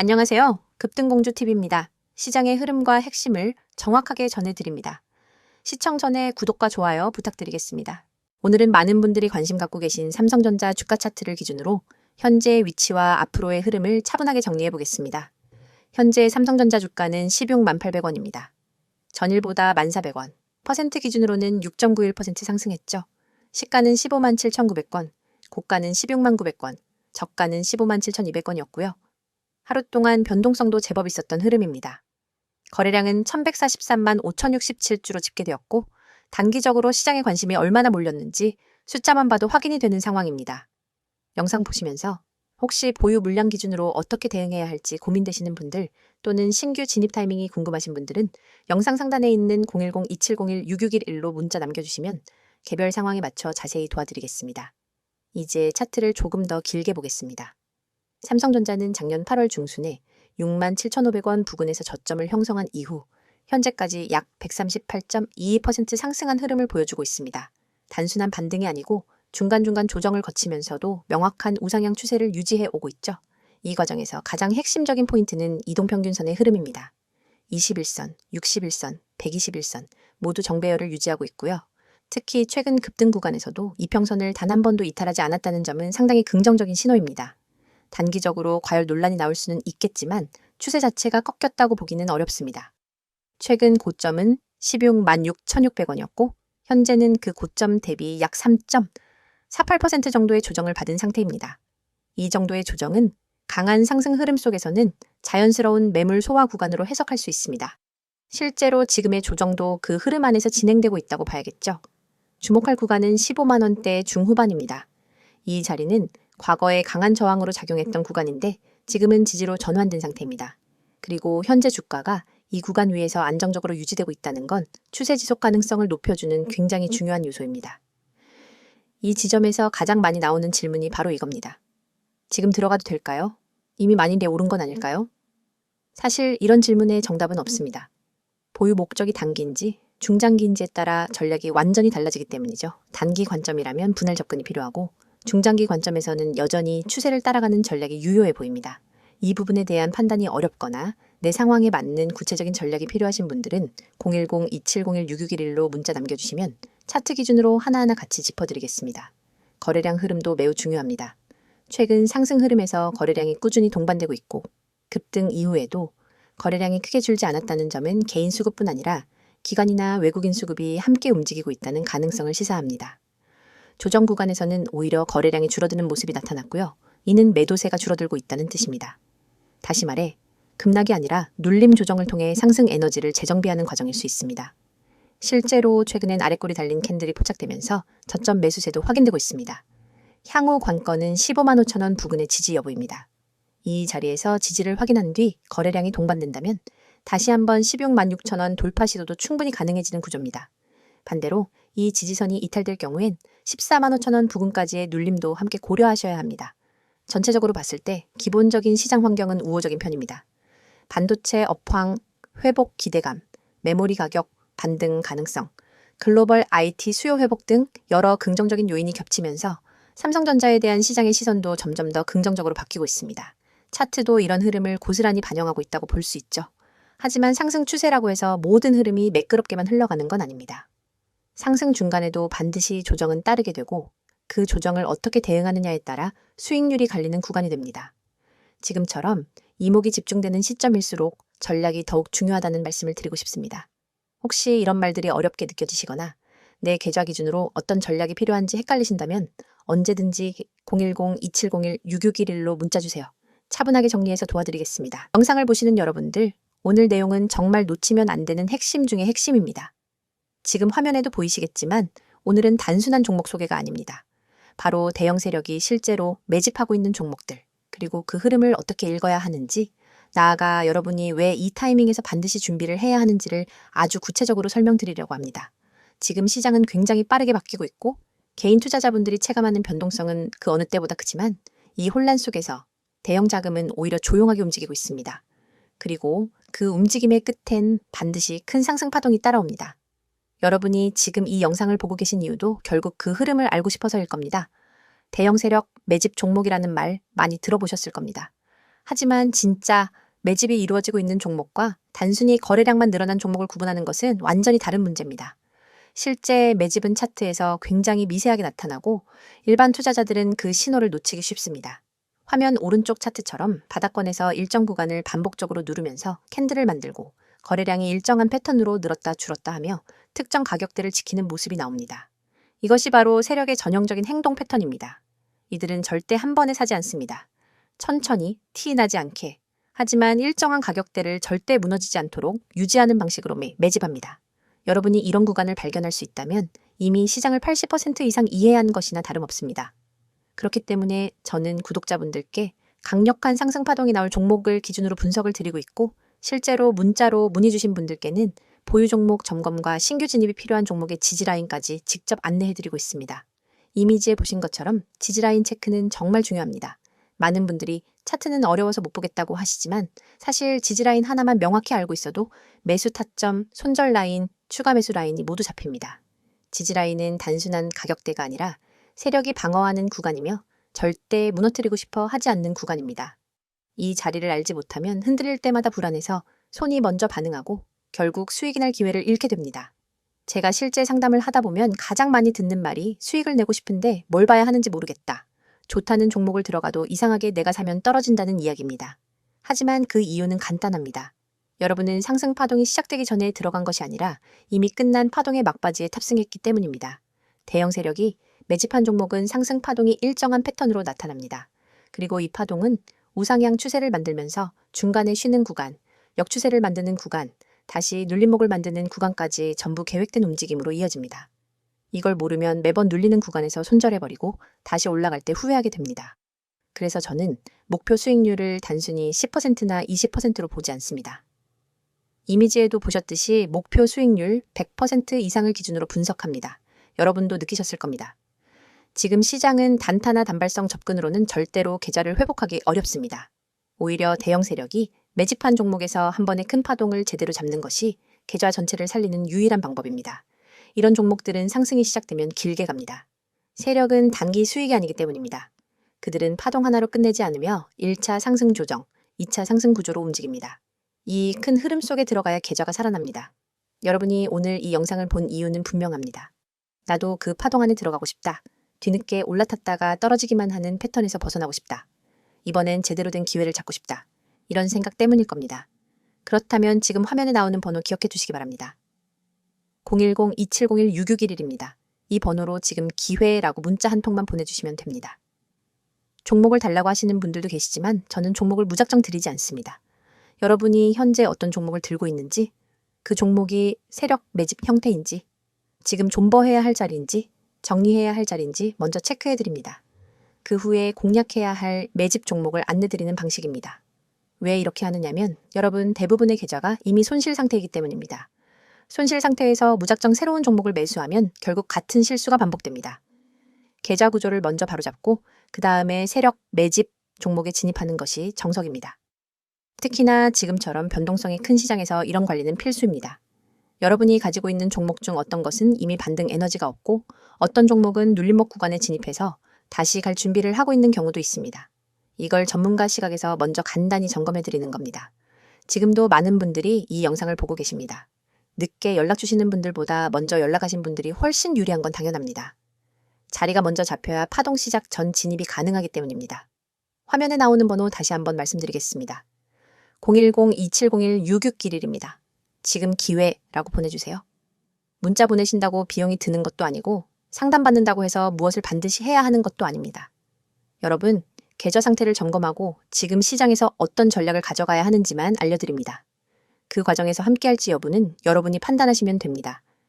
안녕하세요. 급등공주TV입니다. 시장의 흐름과 핵심을 정확하게 전해드립니다. 시청 전에 구독과 좋아요 부탁드리겠습니다. 오늘은 많은 분들이 관심 갖고 계신 삼성전자 주가 차트를 기준으로 현재의 위치와 앞으로의 흐름을 차분하게 정리해 보겠습니다. 현재 삼성전자 주가는 16만 800원입니다. 전일보다 1,400원, 퍼센트 기준으로는 6.91% 상승했죠. 시가는 15만 7,900원, 고가는 16만 900원, 저가는 15만 7,200원이었고요. 하루 동안 변동성도 제법 있었던 흐름입니다. 거래량은 1143만 5067주로 집계되었고 단기적으로 시장의 관심이 얼마나 몰렸는지 숫자만 봐도 확인이 되는 상황입니다. 영상 보시면서 혹시 보유 물량 기준으로 어떻게 대응해야 할지 고민되시는 분들 또는 신규 진입 타이밍이 궁금하신 분들은 영상 상단에 있는 010-2701-6611로 문자 남겨주시면 개별 상황에 맞춰 자세히 도와드리겠습니다. 이제 차트를 조금 더 길게 보겠습니다. 삼성전자는 작년 8월 중순에 6만 7,500원 부근에서 저점을 형성한 이후 현재까지 약 138.22% 상승한 흐름을 보여주고 있습니다. 단순한 반등이 아니고 중간중간 조정을 거치면서도 명확한 우상향 추세를 유지해 오고 있죠. 이 과정에서 가장 핵심적인 포인트는 이동평균선의 흐름입니다. 21선, 61선, 121선 모두 정배열을 유지하고 있고요. 특히 최근 급등 구간에서도 이평선을 단 한 번도 이탈하지 않았다는 점은 상당히 긍정적인 신호입니다. 단기적으로 과열 논란이 나올 수는 있겠지만 추세 자체가 꺾였다고 보기는 어렵습니다. 최근 고점은 16만 6,600원이었고 현재는 그 고점 대비 약 3.48% 정도의 조정을 받은 상태입니다. 이 정도의 조정은 강한 상승 흐름 속에서는 자연스러운 매물 소화 구간으로 해석할 수 있습니다. 실제로 지금의 조정도 그 흐름 안에서 진행되고 있다고 봐야겠죠. 주목할 구간은 15만 원대 중후반입니다. 이 자리는 과거에 강한 저항으로 작용했던 구간인데 지금은 지지로 전환된 상태입니다. 그리고 현재 주가가 이 구간 위에서 안정적으로 유지되고 있다는 건 추세 지속 가능성을 높여주는 굉장히 중요한 요소입니다. 이 지점에서 가장 많이 나오는 질문이 바로 이겁니다. 지금 들어가도 될까요? 이미 많이 내 오른 건 아닐까요? 사실 이런 질문에 정답은 없습니다. 보유 목적이 단기인지 중장기인지에 따라 전략이 완전히 달라지기 때문이죠. 단기 관점이라면 분할 접근이 필요하고 중장기 관점에서는 여전히 추세를 따라가는 전략이 유효해 보입니다. 이 부분에 대한 판단이 어렵거나 내 상황에 맞는 구체적인 전략이 필요하신 분들은 010-2701-6611로 문자 남겨주시면 차트 기준으로 하나하나 같이 짚어드리겠습니다. 거래량 흐름도 매우 중요합니다. 최근 상승 흐름에서 거래량이 꾸준히 동반되고 있고 급등 이후에도 거래량이 크게 줄지 않았다는 점은 개인 수급뿐 아니라 기관이나 외국인 수급이 함께 움직이고 있다는 가능성을 시사합니다. 조정 구간에서는 오히려 거래량이 줄어드는 모습이 나타났고요. 이는 매도세가 줄어들고 있다는 뜻입니다. 다시 말해 급락이 아니라 눌림 조정을 통해 상승 에너지를 재정비하는 과정일 수 있습니다. 실제로 최근엔 아래꼬리 달린 캔들이 포착되면서 저점 매수세도 확인되고 있습니다. 향후 관건은 15만 5천 원 부근의 지지 여부입니다. 이 자리에서 지지를 확인한 뒤 거래량이 동반된다면 다시 한번 16만 6천 원 돌파 시도도 충분히 가능해지는 구조입니다. 반대로 이 지지선이 이탈될 경우엔 14만 5천 원 부근까지의 눌림도 함께 고려하셔야 합니다. 전체적으로 봤을 때 기본적인 시장 환경은 우호적인 편입니다. 반도체 업황 회복 기대감, 메모리 가격 반등 가능성, 글로벌 IT 수요 회복 등 여러 긍정적인 요인이 겹치면서 삼성전자에 대한 시장의 시선도 점점 더 긍정적으로 바뀌고 있습니다. 차트도 이런 흐름을 고스란히 반영하고 있다고 볼 수 있죠. 하지만 상승 추세라고 해서 모든 흐름이 매끄럽게만 흘러가는 건 아닙니다. 상승 중간에도 반드시 조정은 따르게 되고 그 조정을 어떻게 대응하느냐에 따라 수익률이 갈리는 구간이 됩니다. 지금처럼 이목이 집중되는 시점일수록 전략이 더욱 중요하다는 말씀을 드리고 싶습니다. 혹시 이런 말들이 어렵게 느껴지시거나 내 계좌 기준으로 어떤 전략이 필요한지 헷갈리신다면 언제든지 010-2701-6611로 문자 주세요. 차분하게 정리해서 도와드리겠습니다. 영상을 보시는 여러분들, 오늘 내용은 정말 놓치면 안 되는 핵심 중의 핵심입니다. 지금 화면에도 보이시겠지만 오늘은 단순한 종목 소개가 아닙니다. 바로 대형 세력이 실제로 매집하고 있는 종목들, 그리고 그 흐름을 어떻게 읽어야 하는지, 나아가 여러분이 왜 이 타이밍에서 반드시 준비를 해야 하는지를 아주 구체적으로 설명드리려고 합니다. 지금 시장은 굉장히 빠르게 바뀌고 있고, 개인 투자자분들이 체감하는 변동성은 그 어느 때보다 크지만, 이 혼란 속에서 대형 자금은 오히려 조용하게 움직이고 있습니다. 그리고 그 움직임의 끝엔 반드시 큰 상승 파동이 따라옵니다. 여러분이 지금 이 영상을 보고 계신 이유도 결국 그 흐름을 알고 싶어서일 겁니다. 대형 세력 매집 종목이라는 말 많이 들어보셨을 겁니다. 하지만 진짜 매집이 이루어지고 있는 종목과 단순히 거래량만 늘어난 종목을 구분하는 것은 완전히 다른 문제입니다. 실제 매집은 차트에서 굉장히 미세하게 나타나고 일반 투자자들은 그 신호를 놓치기 쉽습니다. 화면 오른쪽 차트처럼 바닥권에서 일정 구간을 반복적으로 누르면서 캔들을 만들고 거래량이 일정한 패턴으로 늘었다 줄었다 하며 특정 가격대를 지키는 모습이 나옵니다. 이것이 바로 세력의 전형적인 행동 패턴입니다. 이들은 절대 한 번에 사지 않습니다. 천천히 티 나지 않게 하지만 일정한 가격대를 절대 무너지지 않도록 유지하는 방식으로 매, 매집합니다. 여러분이 이런 구간을 발견할 수 있다면 이미 시장을 80% 이상 이해한 것이나 다름없습니다. 그렇기 때문에 저는 구독자분들께 강력한 상승 파동이 나올 종목을 기준으로 분석을 드리고 있고 실제로 문자로 문의 주신 분들께는 보유 종목 점검과 신규 진입이 필요한 종목의 지지라인까지 직접 안내해드리고 있습니다. 이미지에 보신 것처럼 지지라인 체크는 정말 중요합니다. 많은 분들이 차트는 어려워서 못 보겠다고 하시지만 사실 지지라인 하나만 명확히 알고 있어도 매수 타점, 손절 라인, 추가 매수 라인이 모두 잡힙니다. 지지라인은 단순한 가격대가 아니라 세력이 방어하는 구간이며 절대 무너뜨리고 싶어 하지 않는 구간입니다. 이 자리를 알지 못하면 흔들릴 때마다 불안해서 손이 먼저 반응하고 결국 수익이 날 기회를 잃게 됩니다. 제가 실제 상담을 하다 보면 가장 많이 듣는 말이 수익을 내고 싶은데 뭘 봐야 하는지 모르겠다. 좋다는 종목을 들어가도 이상하게 내가 사면 떨어진다는 이야기입니다. 하지만 그 이유는 간단합니다. 여러분은 상승 파동이 시작되기 전에 들어간 것이 아니라 이미 끝난 파동의 막바지에 탑승했기 때문입니다. 대형 세력이 매집한 종목은 상승 파동이 일정한 패턴으로 나타납니다. 그리고 이 파동은 우상향 추세를 만들면서 중간에 쉬는 구간, 역추세를 만드는 구간, 다시 눌림목을 만드는 구간까지 전부 계획된 움직임으로 이어집니다. 이걸 모르면 매번 눌리는 구간에서 손절해버리고 다시 올라갈 때 후회하게 됩니다. 그래서 저는 목표 수익률을 단순히 10%나 20%로 보지 않습니다. 이미지에도 보셨듯이 목표 수익률 100% 이상을 기준으로 분석합니다. 여러분도 느끼셨을 겁니다. 지금 시장은 단타나 단발성 접근으로는 절대로 계좌를 회복하기 어렵습니다. 오히려 대형 세력이 매집한 종목에서 한 번의 큰 파동을 제대로 잡는 것이 계좌 전체를 살리는 유일한 방법입니다. 이런 종목들은 상승이 시작되면 길게 갑니다. 세력은 단기 수익이 아니기 때문입니다. 그들은 파동 하나로 끝내지 않으며 1차 상승 조정, 2차 상승 구조로 움직입니다. 이 큰 흐름 속에 들어가야 계좌가 살아납니다. 여러분이 오늘 이 영상을 본 이유는 분명합니다. 나도 그 파동 안에 들어가고 싶다. 뒤늦게 올라탔다가 떨어지기만 하는 패턴에서 벗어나고 싶다. 이번엔 제대로 된 기회를 잡고 싶다. 이런 생각 때문일 겁니다. 그렇다면 지금 화면에 나오는 번호 기억해 두시기 바랍니다. 010-2701-6611입니다. 이 번호로 지금 기회라고 문자 한 통만 보내주시면 됩니다. 종목을 달라고 하시는 분들도 계시지만 저는 종목을 무작정 드리지 않습니다. 여러분이 현재 어떤 종목을 들고 있는지, 그 종목이 세력 매집 형태인지, 지금 존버해야 할 자리인지, 정리해야 할 자리인지 먼저 체크해 드립니다. 그 후에 공략해야 할 매집 종목을 안내 드리는 방식입니다. 왜 이렇게 하느냐면 여러분 대부분의 계좌가 이미 손실 상태이기 때문입니다. 손실 상태에서 무작정 새로운 종목을 매수하면 결국 같은 실수가 반복됩니다. 계좌 구조를 먼저 바로잡고 그 다음에 세력 매집 종목에 진입하는 것이 정석입니다. 특히나 지금처럼 변동성이 큰 시장에서 이런 관리는 필수입니다. 여러분이 가지고 있는 종목 중 어떤 것은 이미 반등 에너지가 없고 어떤 종목은 눌림목 구간에 진입해서 다시 갈 준비를 하고 있는 경우도 있습니다. 이걸 전문가 시각에서 먼저 간단히 점검해 드리는 겁니다. 지금도 많은 분들이 이 영상을 보고 계십니다. 늦게 연락 주시는 분들보다 먼저 연락하신 분들이 훨씬 유리한 건 당연합니다. 자리가 먼저 잡혀야 파동 시작 전 진입이 가능하기 때문입니다. 화면에 나오는 번호 다시 한번 말씀드리겠습니다. 010-2701-6691입니다. 지금 기회라고 보내주세요. 문자 보내신다고 비용이 드는 것도 아니고 상담받는다고 해서 무엇을 반드시 해야 하는 것도 아닙니다. 여러분, 계좌 상태를 점검하고 지금 시장에서 어떤 전략을 가져가야 하는지만 알려드립니다. 그 과정에서 함께할지 여부는 여러분이 판단하시면 됩니다.